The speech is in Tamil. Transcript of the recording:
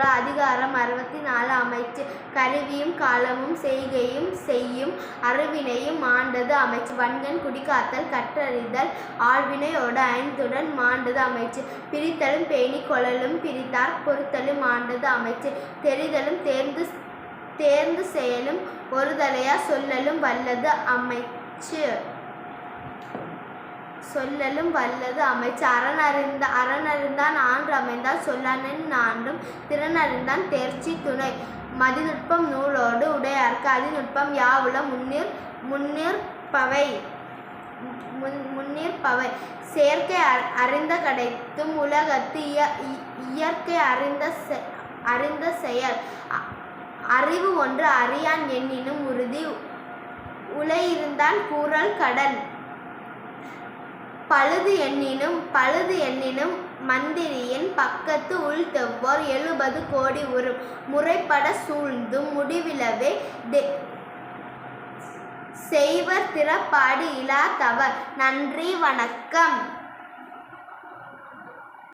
திருக்குறள் அதிகாரம் அறுபத்தி நாலு அமைச்சு கருவியும் காலமும் செய்கையும் செய்யும் அறிவினையும் மாண்டது அமைச்சு. வன்கண் குடிகாத்தல் கற்றறிதல் ஆழ்வினையோடு ஐந்துடன் மாண்டது அமைச்சு. பிரித்தலும் பேணி கொள்ளலும் பிரித்தார் பொறுத்தலும் மாண்டது அமைச்சு. தெரிதலும் தேர்ந்து தேர்ந்து செயலும் ஒருதலையா சொல்லலும் வல்லது அமைச்சு. சொல்லலும் வல்லது. அமைச்சு அறனறிந்த அறனறிந்தான் ஆண்டு அமைந்தால் சொல்லனின் நான்கும் திறனறிந்தான் தேர்ச்சி துணை. மதிநுட்பம் நூலோடு உடையார்க்கு அதிநுட்பம் யாவுல முன்னீர் முன்னிற்பவை முன் முன்னிற்பவை செயற்கை அறிந்த கிடைத்தும் உலகத்து இய இ- இயற்கை அறிந்த செ- அறிந்த செயல். அறிவு ஒன்று அறியான் எண்ணினும் உறுதி உலையிருந்தான் கூறல் கடன் பழுது எண்ணினும் பழுது எண்ணினும் மந்திரியின் பக்கத்து உள்தெவ்வோர் எழுபது கோடி உறும். முறைப்பட சூழ்ந்தும் முடிவிலவே தெ- செய்வர் திறப்பாடு இலாதவர் நன்றி வணக்கம்.